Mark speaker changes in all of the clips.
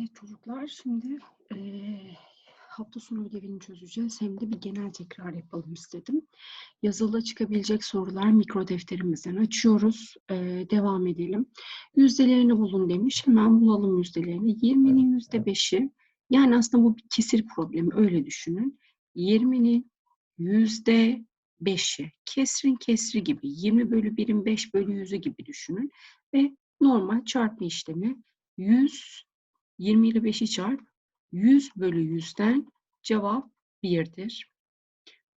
Speaker 1: Evet çocuklar şimdi eee, hafta sonu ödevini çözeceğiz. Hem de bir genel tekrar yapalım istedim. Yazılı çıkabilecek sorular mikro defterimizden açıyoruz. Eee, devam edelim. Yüzdelerini bulun demiş. Hemen bulalım yüzdelerini. 20'nin yüzde beşi yani aslında bu bir kesir problemi öyle düşünün. 20'nin yüzde beşi kesrin kesri gibi 20 bölü 1'in 5 bölü 100'ü gibi düşünün. Ve normal çarpma işlemi 100 20 ile 5'i çarp. 100 bölü 100'den cevap 1'dir.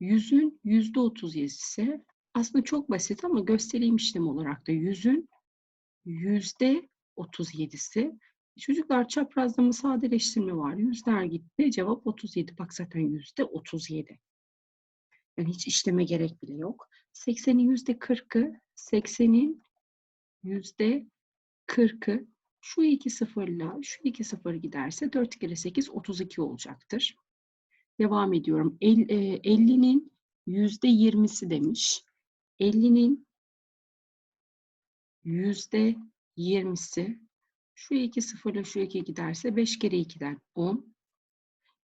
Speaker 1: 100'ün %37'si aslında çok basit ama göstereyim işlem olarak da 100'ün %37'si. Çocuklar çaprazlama sadeleştirme var. Yüzler gitti. Cevap 37. Bak zaten %37. Yani hiç işleme gerek bile yok. 80'in %40'ı, 80'in %40'ı şu iki sıfırla şu iki sıfır giderse 4 kere 8 32 olacaktır. Devam ediyorum. El, e, 50'nin yüzde 20'si demiş. 50'nin yüzde 20'si şu iki sıfırla şu iki giderse 5 kere 2'den 10.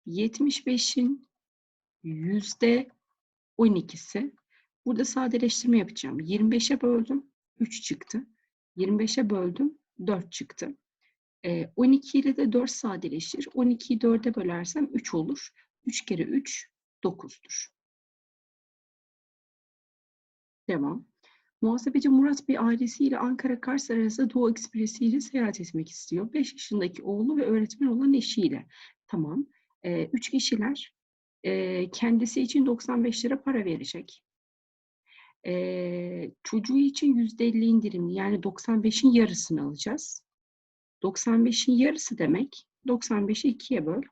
Speaker 1: 75'in yüzde 12'si. Burada sadeleştirme yapacağım. 25'e böldüm. 3 çıktı. 25'e böldüm. 4 çıktı. E, 12 ile de 4 sadeleşir. 12'yi 4'e bölersem 3 olur. 3 kere 3 9'dur. Devam. Muhasebeci Murat Bey ailesiyle Ankara Kars arasında Doğu Ekspresi ile seyahat etmek istiyor. 5 yaşındaki oğlu ve öğretmen olan eşiyle. Tamam. 3 e, kişiler e, kendisi için 95 lira para verecek. E, çocuğu için %50 indirimli yani 95'in yarısını alacağız. 95'in yarısı demek 95'i 2'ye böl.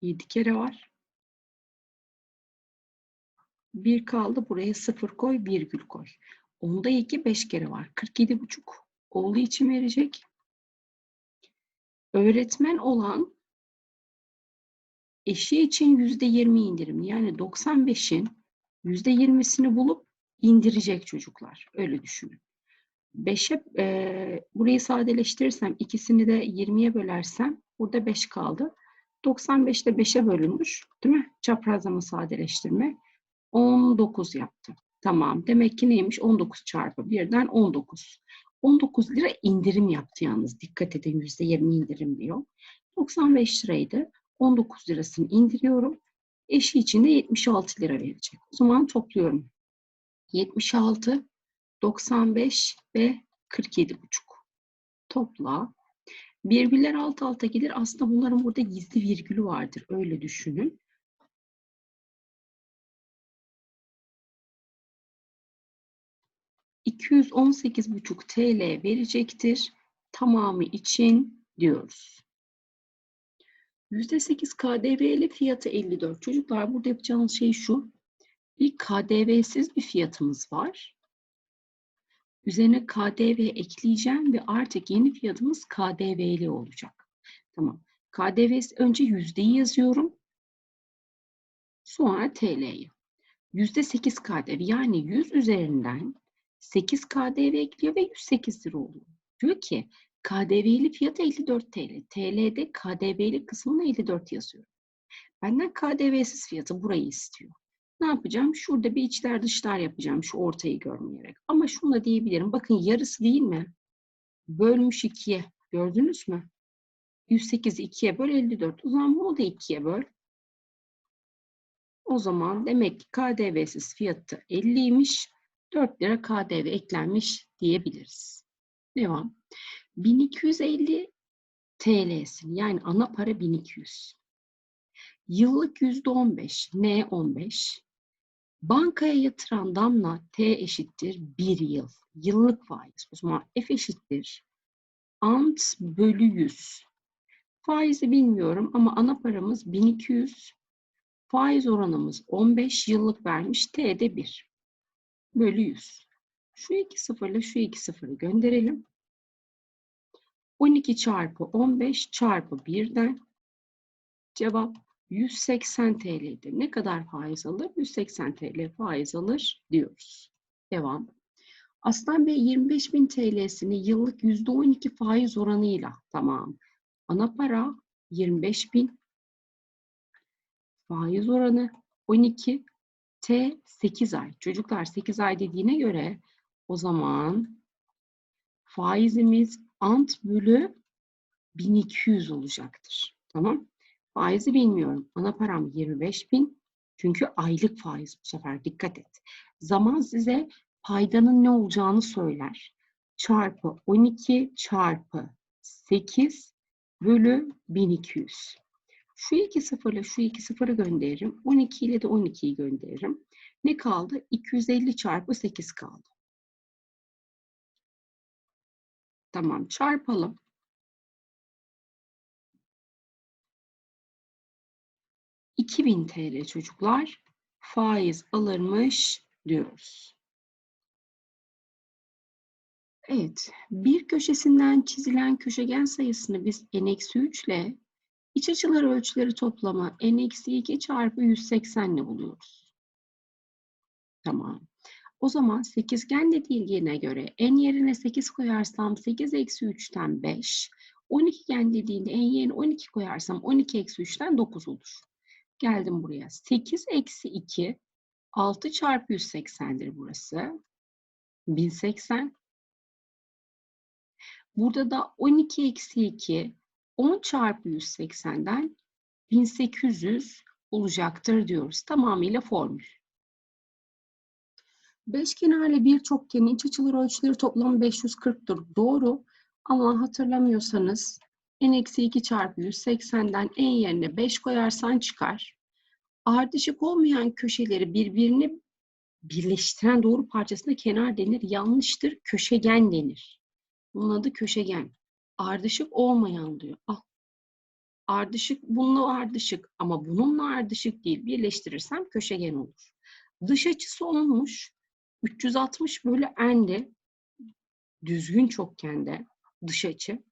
Speaker 1: Yedi kere var. Bir kaldı. Buraya sıfır koy, virgül koy. Onda iki, beş kere var. 47 buçuk. Oğlu için verecek. Öğretmen olan eşi için yüzde yirmi indirim. Yani 95'in yüzde yirmisini bulup indirecek çocuklar. Öyle düşünün. 5'e e, burayı sadeleştirirsem ikisini de 20'ye bölersem burada 5 kaldı. 95 de 5'e bölünmüş. Değil mi? Çaprazlama sadeleştirme. 19 yaptı. Tamam. Demek ki neymiş? 19 çarpı 1'den 19. 19 lira indirim yaptı yalnız. Dikkat edin %20 indirim diyor. 95 liraydı. 19 lirasını indiriyorum. Eşi için de 76 lira verecek. O zaman topluyorum. 76, 95 ve 47 buçuk. Topla. Virgüller alt alta gelir. Aslında bunların burada gizli virgülü vardır. Öyle düşünün. buçuk TL verecektir. Tamamı için diyoruz. %8 KDV'li fiyatı 54. Çocuklar burada yapacağınız şey şu bir KDV'siz bir fiyatımız var. Üzerine KDV ekleyeceğim ve artık yeni fiyatımız KDV'li olacak. Tamam. KDV önce yüzdeyi yazıyorum. Sonra TL'yi. Yüzde 8 KDV yani 100 üzerinden 8 KDV ekliyor ve 108 lira oluyor. Diyor ki KDV'li fiyatı 54 TL. TL'de KDV'li kısmına 54 yazıyorum. Benden KDV'siz fiyatı burayı istiyor. Ne yapacağım? Şurada bir içler dışlar yapacağım şu ortayı görmeyerek. Ama şunu da diyebilirim. Bakın yarısı değil mi? Bölmüş ikiye. Gördünüz mü? 108 ikiye böl 54. O zaman bunu da ikiye böl. O zaman demek ki KDV'siz fiyatı 50'ymiş. 4 lira KDV eklenmiş diyebiliriz. Devam. 1250 TL'sin yani ana para 1200. Yıllık %15 ne 15? Bankaya yatıran damla T eşittir 1 yıl. Yıllık faiz. O zaman F eşittir. Ant bölü 100. Faizi bilmiyorum ama ana paramız 1200. Faiz oranımız 15 yıllık vermiş. T de 1. Bölü 100. Şu iki sıfırla şu iki sıfırı gönderelim. 12 çarpı 15 çarpı 1'den cevap 180 TL'dir. Ne kadar faiz alır? 180 TL faiz alır diyoruz. Devam. Aslan Bey 25.000 TL'sini yıllık %12 faiz oranıyla tamam. Ana para 25.000 faiz oranı 12 T 8 ay. Çocuklar 8 ay dediğine göre o zaman faizimiz ant bölü 1200 olacaktır. Tamam. Faizi bilmiyorum. Ana param 25.000. Çünkü aylık faiz bu sefer dikkat et. Zaman size paydanın ne olacağını söyler. Çarpı 12 çarpı 8 bölü 1200. Şu iki sıfırla şu iki sıfırı gönderirim. 12 ile de 12'yi gönderirim. Ne kaldı? 250 çarpı 8 kaldı. Tamam çarpalım. ...2000 TL çocuklar faiz alırmış diyoruz. Evet, bir köşesinden çizilen köşegen sayısını biz n-3 ile iç açılar ölçüleri toplamı n-2 çarpı 180 ile buluyoruz. Tamam. O zaman sekizgen dediğine göre n yerine 8 koyarsam 8 eksi 3'ten 5. 12 gen dediğinde n yerine 12 koyarsam 12 eksi 3'ten 9 olur. Geldim buraya. 8 eksi 2 6 çarpı 180'dir burası. 1080. Burada da 12 eksi 2 10 çarpı 180'den 1800 olacaktır diyoruz. Tamamıyla formül. Beş kenarlı bir çokgenin iç açılar ölçüleri toplamı 540'tır. Doğru ama hatırlamıyorsanız n-2 çarpı 180'den n yerine 5 koyarsan çıkar. Ardışık olmayan köşeleri birbirini birleştiren doğru parçasına kenar denir. Yanlıştır. Köşegen denir. Bunun adı köşegen. Ardışık olmayan diyor. Al. Ardışık bununla ardışık ama bununla ardışık değil. Birleştirirsem köşegen olur. Dış açısı olmuş. 360 bölü n'de düzgün çokgende dış açı.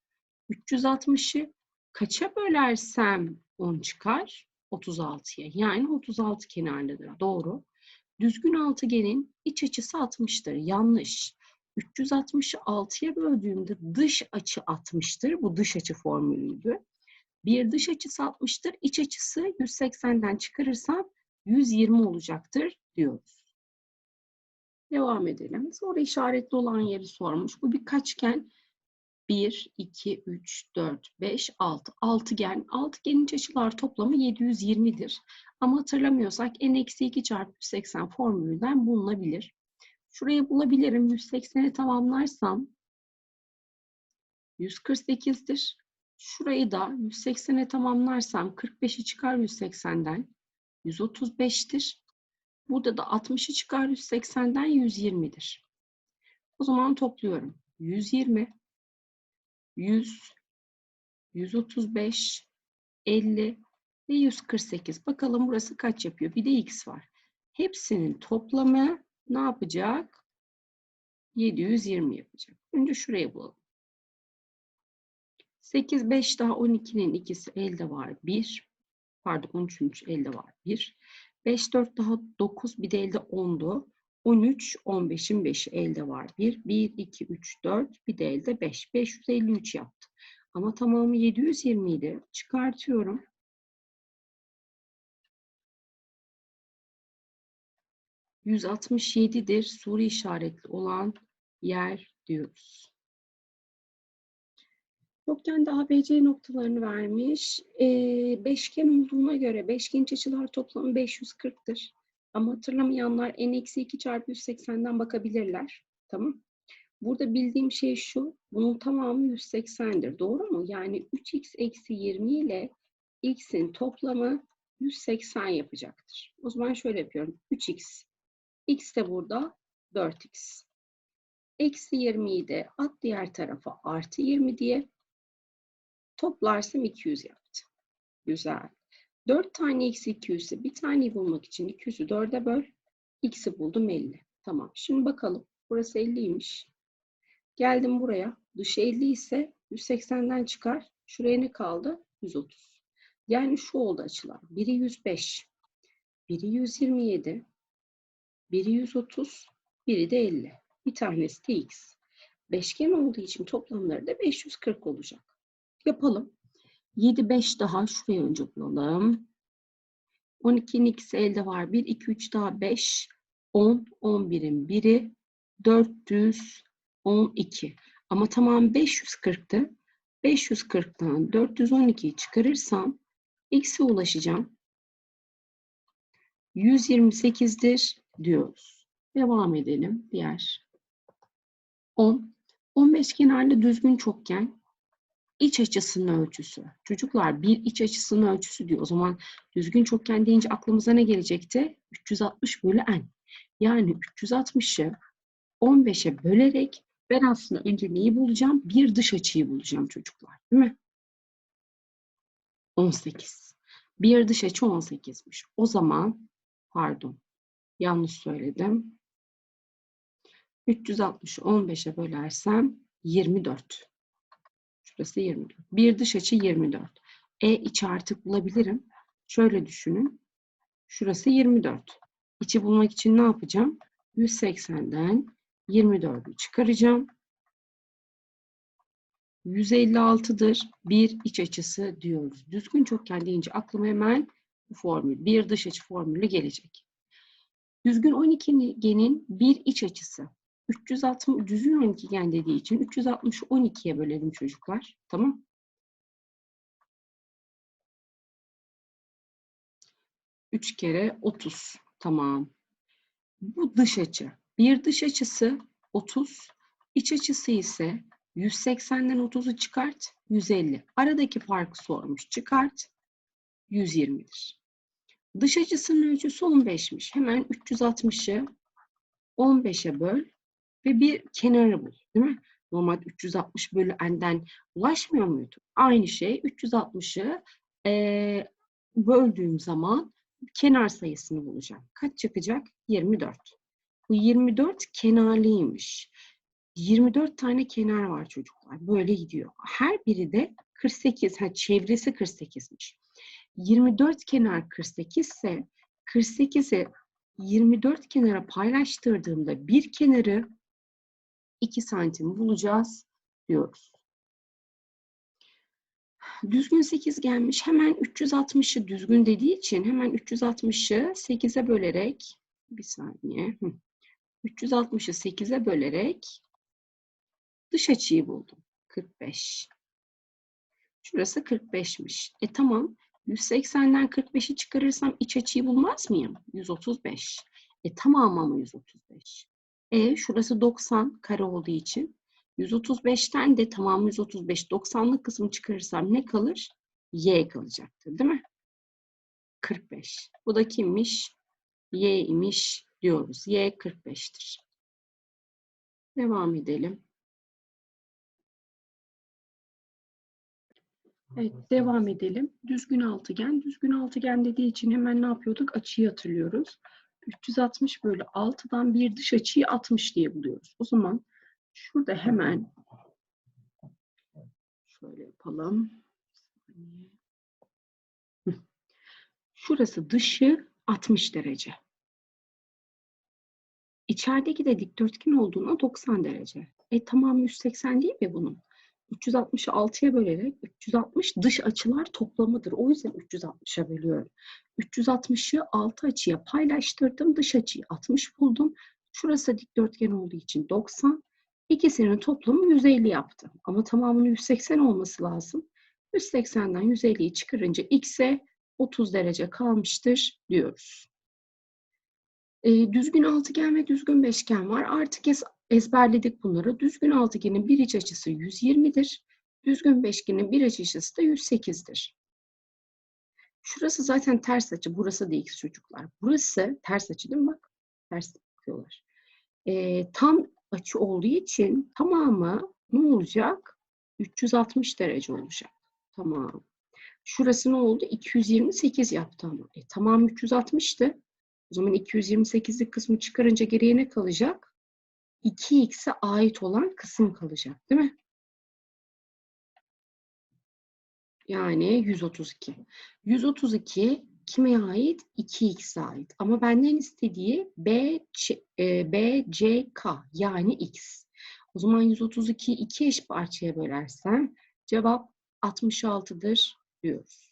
Speaker 1: 360'ı kaça bölersem 10 çıkar? 36'ya. Yani 36 kenarlıdır. Doğru. Düzgün altıgenin iç açısı 60'tır. Yanlış. 360'ı 6'ya böldüğümde dış açı 60'tır. Bu dış açı formülüydü. Bir dış açısı 60'tır. İç açısı 180'den çıkarırsam 120 olacaktır diyoruz. Devam edelim. Sonra işaretli olan yeri sormuş. Bu bir kaçgen? 1, 2, 3, 4, 5, 6. Altıgen. Altıgenin iç açılar toplamı 720'dir. Ama hatırlamıyorsak n-2 çarpı 180 formülünden bulunabilir. Şurayı bulabilirim. 180'i tamamlarsam 148'dir. Şurayı da 180'e tamamlarsam 45'i çıkar 180'den 135'tir. Burada da 60'ı çıkar 180'den 120'dir. O zaman topluyorum. 120, 100, 135, 50 ve 148. Bakalım burası kaç yapıyor? Bir de x var. Hepsinin toplamı ne yapacak? 720 yapacak. Önce şuraya bulalım. 8, 5 daha 12'nin ikisi elde var. 1. Pardon 13, 13 elde var. 1. 5, 4 daha 9 bir de elde 10'du. 13, 15'in 5'i elde var. 1, 1, 2, 3, 4 bir de elde 5. 553 yaptı. Ama tamamı 720 idi. Çıkartıyorum. %67'dir soru işaretli olan yer diyoruz. Çokgende ABC noktalarını vermiş. Ee, beşgen olduğuna göre beşgen iç açılar toplamı 540'tır. Ama hatırlamayanlar n-2 çarpı 180'den bakabilirler. Tamam. Burada bildiğim şey şu. Bunun tamamı 180'dir. Doğru mu? Yani 3x eksi 20 ile x'in toplamı 180 yapacaktır. O zaman şöyle yapıyorum. 3x. x de burada 4x. Eksi 20'yi de at diğer tarafa artı 20 diye toplarsam 200 yaptı. Güzel. 4 tane eksi 200 ise bir taneyi bulmak için 200'ü 4'e böl. X'i buldum 50. Tamam. Şimdi bakalım. Burası 50'ymiş. Geldim buraya. Dışı 50 ise 180'den çıkar. Şuraya ne kaldı? 130. Yani şu oldu açılar. Biri 105. Biri 127. Biri 130. Biri de 50. Bir tanesi de x. Beşgen olduğu için toplamları da 540 olacak. Yapalım. 7, 5 daha şuraya önce bulalım. 12'nin ikisi elde var. 1, 2, 3 daha 5. 10, 11'in biri 412. Ama tamam 540'tı. 540'tan 412'yi çıkarırsam x'e ulaşacağım. 128'dir diyoruz. Devam edelim. Diğer 10. 15 kenarlı düzgün çokgen iç açısının ölçüsü. Çocuklar bir iç açısının ölçüsü diyor. O zaman düzgün çokgen deyince aklımıza ne gelecekti? 360 bölü n. Yani 360'ı 15'e bölerek ben aslında önce neyi bulacağım? Bir dış açıyı bulacağım çocuklar. Değil mi? 18. Bir dış açı 18'miş. O zaman pardon yanlış söyledim. 360'ı 15'e bölersem 24. Şurası 24. Bir dış açı 24. E içi artık bulabilirim. Şöyle düşünün. Şurası 24. İçi bulmak için ne yapacağım? 180'den 24'ü çıkaracağım. 156'dır bir iç açısı diyoruz. Düzgün çokgen deyince aklıma hemen bu formül, bir dış açı formülü gelecek. Düzgün 12'genin bir iç açısı. 360 düzgün 12gen dediği için 360'ı 12'ye bölelim çocuklar. Tamam? Üç kere 30. Tamam. Bu dış açı. Bir dış açısı 30, iç açısı ise 180'den 30'u çıkart, 150. Aradaki farkı sormuş. Çıkart, 120'dir. Dış açısının ölçüsü 15'miş. Hemen 360'ı 15'e böl ve bir kenarı bul. Değil mi? Normalde 360 bölü n'den ulaşmıyor muydu? Aynı şey 360'ı e, böldüğüm zaman kenar sayısını bulacağım. Kaç çıkacak? 24. Bu 24 kenarlıymış. 24 tane kenar var çocuklar. Böyle gidiyor. Her biri de 48. Ha, çevresi 48'miş. 24 kenar 48 ise 48'i 24 kenara paylaştırdığımda bir kenarı 2 santim bulacağız diyoruz. Düzgün 8 gelmiş. Hemen 360'ı düzgün dediği için hemen 360'ı 8'e bölerek bir saniye. 360'ı 8'e bölerek dış açıyı buldum. 45. Şurası 45'miş. E tamam. 180'den 45'i çıkarırsam iç açıyı bulmaz mıyım? 135. E tamam ama 135. E şurası 90 kare olduğu için 135'ten de tamam 135 90'lık kısmı çıkarırsam ne kalır? Y kalacaktır değil mi? 45. Bu da kimmiş? Y imiş diyoruz. Y 45'tir. Devam edelim. Evet, devam edelim. Düzgün altıgen. Düzgün altıgen dediği için hemen ne yapıyorduk? Açıyı hatırlıyoruz. 360 bölü 6'dan bir dış açıyı 60 diye buluyoruz. O zaman şurada hemen şöyle yapalım. Şurası dışı 60 derece. İçerideki de dikdörtgen olduğuna 90 derece. E tamam 180 değil mi bunun? 360'ı 6'ya bölerek 360 dış açılar toplamıdır. O yüzden 360'a bölüyorum. 360'ı 6 açıya paylaştırdım. Dış açıyı 60 buldum. Şurası dikdörtgen olduğu için 90. İkisinin toplamı 150 yaptı. Ama tamamının 180 olması lazım. 180'den 150'yi çıkarınca x'e 30 derece kalmıştır diyoruz. E, düzgün altıgen ve düzgün beşgen var. Artık ezberledik bunları. Düzgün altıgenin bir iç açısı 120'dir. Düzgün beşgenin bir iç açısı da 108'dir. Şurası zaten ters açı. Burası da x çocuklar. Burası ters açı değil mi? Bak. Ters bakıyorlar. E, tam açı olduğu için tamamı ne olacak? 360 derece olacak. Tamam. Şurası ne oldu? 228 yaptı ama. E, tamam 360'tı. O zaman 228'lik kısmı çıkarınca geriye ne kalacak? 2x'e ait olan kısım kalacak değil mi? Yani 132. 132 kime ait? 2x'e ait. Ama benden istediği B, Ç- e, B, C, K yani x. O zaman 132'yi iki eş parçaya bölersem cevap 66'dır diyoruz.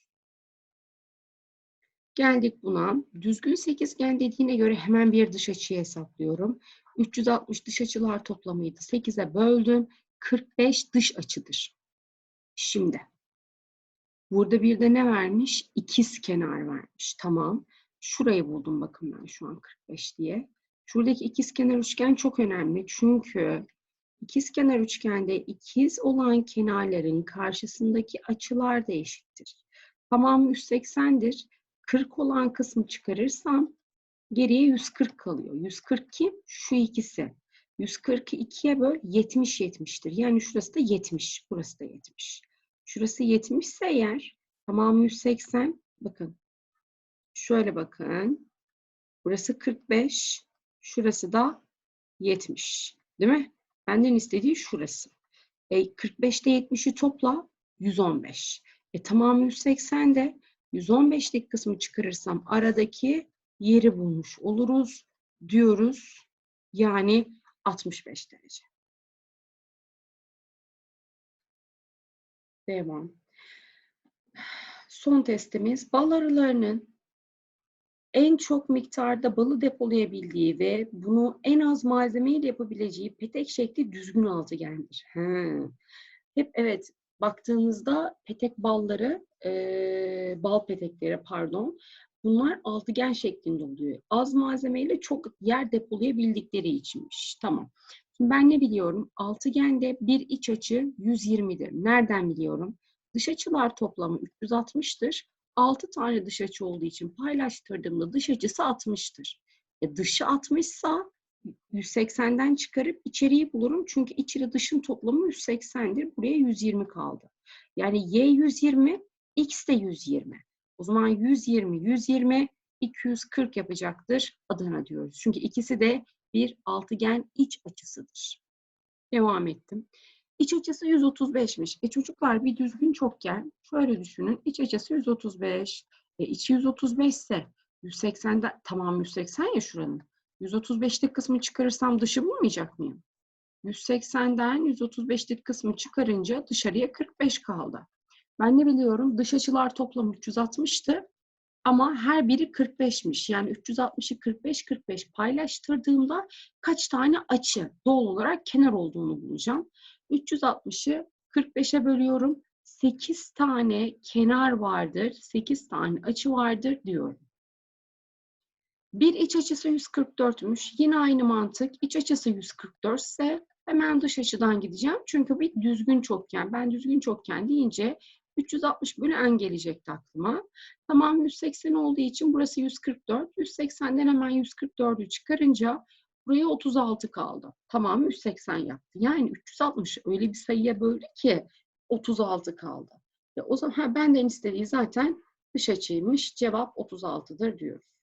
Speaker 1: Geldik buna. Düzgün sekizgen dediğine göre hemen bir dış açıyı hesaplıyorum. 360 dış açılar toplamıydı. 8'e böldüm. 45 dış açıdır. Şimdi burada bir de ne vermiş? İkiz kenar vermiş. Tamam. Şurayı buldum bakın ben şu an 45 diye. Şuradaki ikiz kenar üçgen çok önemli. Çünkü ikiz kenar üçgende ikiz olan kenarların karşısındaki açılar da eşittir. Tamamı 180'dir. 40 olan kısmı çıkarırsam geriye 140 kalıyor. 140 kim? Şu ikisi. 140'ı 2'ye böl 70 70'tir. Yani şurası da 70, burası da 70. Şurası 70 ise eğer tamamı 180 bakın. Şöyle bakın. Burası 45, şurası da 70. Değil mi? Benden istediği şurası. E, 45'te 70'i topla 115. E tamamı 180 de 115'lik kısmı çıkarırsam aradaki yeri bulmuş oluruz diyoruz. Yani 65 derece. Devam. Son testimiz bal arılarının en çok miktarda balı depolayabildiği ve bunu en az malzemeyle yapabileceği petek şekli düzgün altıgendir. He. Hep evet baktığınızda petek balları, e, bal petekleri pardon, bunlar altıgen şeklinde oluyor. Az malzemeyle çok yer depolayabildikleri içinmiş. Tamam. Şimdi ben ne biliyorum? Altıgende bir iç açı 120'dir. Nereden biliyorum? Dış açılar toplamı 360'tır. 6 tane dış açı olduğu için paylaştırdığımda dış açısı 60'tır. E dışı 60 sa 180'den çıkarıp içeriği bulurum. Çünkü içeri dışın toplamı 180'dir. Buraya 120 kaldı. Yani y 120, x de 120. O zaman 120, 120, 240 yapacaktır Adana diyoruz. Çünkü ikisi de bir altıgen iç açısıdır. Devam ettim. İç açısı 135'miş. E çocuklar bir düzgün çokgen şöyle düşünün. İç açısı 135. E içi 135 ise 180'de tamam 180 ya şuranın. 135'lik kısmı çıkarırsam dışı bulmayacak mıyım? 180'den 135'lik kısmı çıkarınca dışarıya 45 kaldı. Ben ne biliyorum? Dış açılar toplamı 360'tı. Ama her biri 45'miş. Yani 360'ı 45 45 paylaştırdığımda kaç tane açı doğal olarak kenar olduğunu bulacağım. 360'ı 45'e bölüyorum. 8 tane kenar vardır, 8 tane açı vardır diyorum. Bir iç açısı 144'müş. Yine aynı mantık. İç açısı 144 ise hemen dış açıdan gideceğim. Çünkü bir düzgün çokgen. Ben düzgün çokgen deyince 360 bölü n gelecekti aklıma. Tamam 180 olduğu için burası 144. 180'den hemen 144'ü çıkarınca buraya 36 kaldı. Tamam 180 yaptı. Yani 360 öyle bir sayıya böldü ki 36 kaldı. Ya o zaman ha, benden istediği zaten dış açıymış. Cevap 36'dır diyoruz.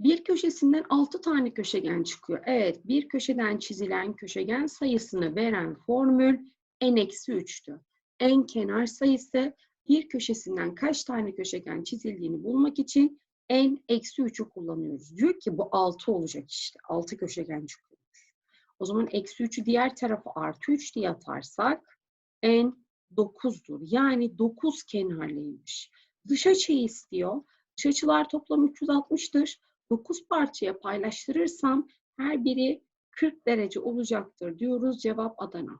Speaker 1: Bir köşesinden 6 tane köşegen çıkıyor. Evet, bir köşeden çizilen köşegen sayısını veren formül n-3'tü. En kenar sayısı bir köşesinden kaç tane köşegen çizildiğini bulmak için n-3'ü kullanıyoruz. Diyor ki bu 6 olacak işte. 6 köşegen çıkıyor. O zaman eksi 3'ü diğer tarafa artı 3 diye atarsak n 9'dur. Yani 9 kenarlıymış. Dış açıyı istiyor. Dış açılar toplam 360'tır. 9 parçaya paylaştırırsam her biri 40 derece olacaktır diyoruz. Cevap Adana.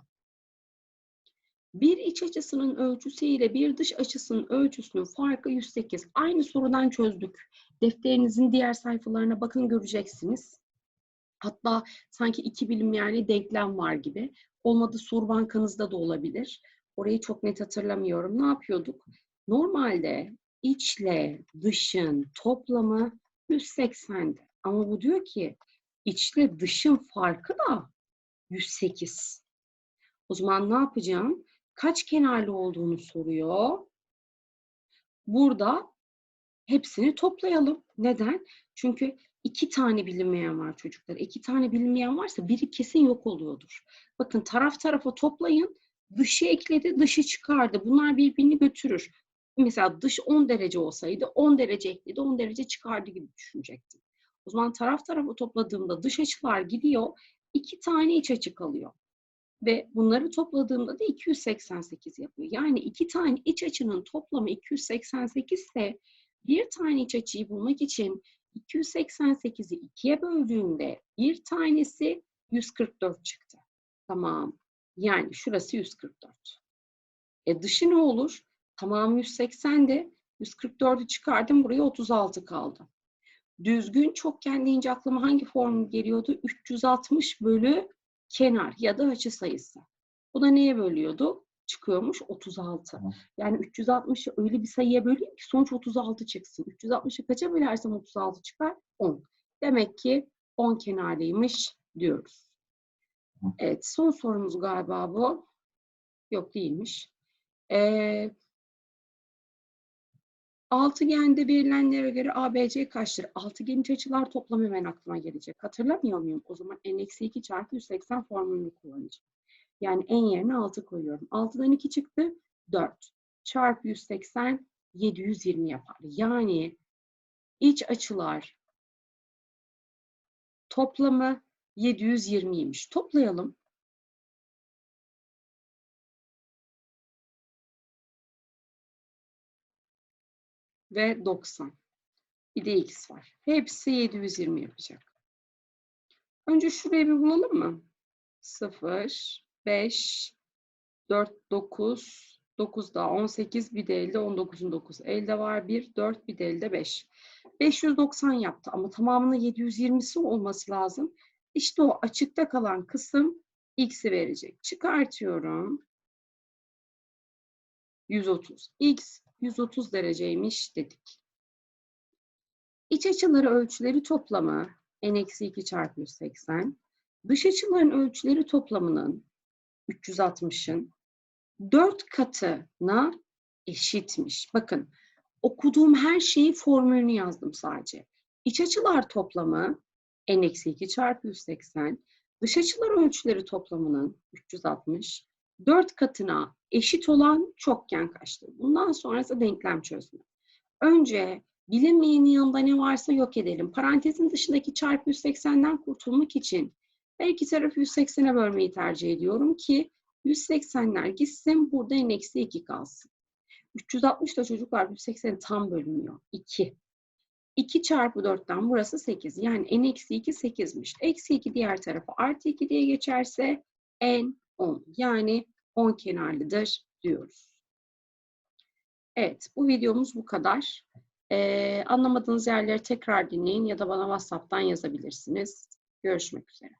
Speaker 1: Bir iç açısının ölçüsü ile bir dış açısının ölçüsünün farkı 108. Aynı sorudan çözdük. Defterinizin diğer sayfalarına bakın göreceksiniz. Hatta sanki iki bilim yerli denklem var gibi. Olmadı soru bankanızda da olabilir. Orayı çok net hatırlamıyorum. Ne yapıyorduk? Normalde içle dışın toplamı 180'di. Ama bu diyor ki içle dışın farkı da 108. O zaman ne yapacağım? Kaç kenarlı olduğunu soruyor. Burada hepsini toplayalım. Neden? Çünkü iki tane bilinmeyen var çocuklar. İki tane bilinmeyen varsa biri kesin yok oluyordur. Bakın taraf tarafa toplayın. Dışı ekledi, dışı çıkardı. Bunlar birbirini götürür. Mesela dış 10 derece olsaydı 10 derece ekledi 10 derece çıkardı gibi düşünecektim. O zaman taraf tarafa topladığımda dış açılar gidiyor. iki tane iç açı kalıyor. Ve bunları topladığımda da 288 yapıyor. Yani iki tane iç açının toplamı 288 ise bir tane iç açıyı bulmak için 288'i ikiye böldüğümde bir tanesi 144 çıktı. Tamam. Yani şurası 144. E dışı ne olur? Tamamı 180 de 144'ü çıkardım. Buraya 36 kaldı. Düzgün çokgen deyince aklıma hangi formül geliyordu? 360 bölü kenar ya da açı sayısı. Bu da neye bölüyordu? Çıkıyormuş 36.
Speaker 2: Tamam.
Speaker 1: Yani 360'ı öyle bir sayıya böleyim ki sonuç 36 çıksın. 360'ı kaça bölersem 36 çıkar? 10. Demek ki 10 kenarlıymış diyoruz. Evet son sorumuz galiba bu. Yok değilmiş. Ee, altıgende verilenlere göre ABC kaçtır? Altıgen iç açılar toplamı hemen aklıma gelecek. Hatırlamıyor muyum? O zaman n-2 çarpı 180 formülünü kullanacağım. Yani en yerine 6 koyuyorum. 6'dan 2 çıktı. 4. Çarpı 180 720 yapar. Yani iç açılar toplamı 720'ymiş. Toplayalım. Ve 90. Bir de x var. Hepsi 720 yapacak. Önce şurayı bir bulalım mı? 0, 5, 4, 9, 9 daha 18, bir de elde 19'un 9. Elde var 1, 4, bir de elde 5. 590 yaptı ama tamamının 720'si olması lazım. İşte o açıkta kalan kısım x'i verecek. Çıkartıyorum. 130. x 130 dereceymiş dedik. İç açıları ölçüleri toplamı n-2 çarpı 180. Dış açıların ölçüleri toplamının 360'ın 4 katına eşitmiş. Bakın okuduğum her şeyi formülünü yazdım sadece. İç açılar toplamı n-2 çarpı 180. Dış açılar ölçüleri toplamının 360. 4 katına eşit olan çokgen kaçtır? Bundan sonrası denklem çözme. Önce bilinmeyenin yanında ne varsa yok edelim. Parantezin dışındaki çarpı 180'den kurtulmak için her iki tarafı 180'e bölmeyi tercih ediyorum ki 180'ler gitsin burada n-2 kalsın. 360 da çocuklar 180 tam bölünüyor. 2. 2 çarpı 4'ten burası 8. Yani n-2 8'miş. Eksi 2 diğer tarafa artı 2 diye geçerse n 10. Yani 10 kenarlıdır diyoruz. Evet bu videomuz bu kadar. Ee, anlamadığınız yerleri tekrar dinleyin ya da bana WhatsApp'tan yazabilirsiniz. Görüşmek üzere.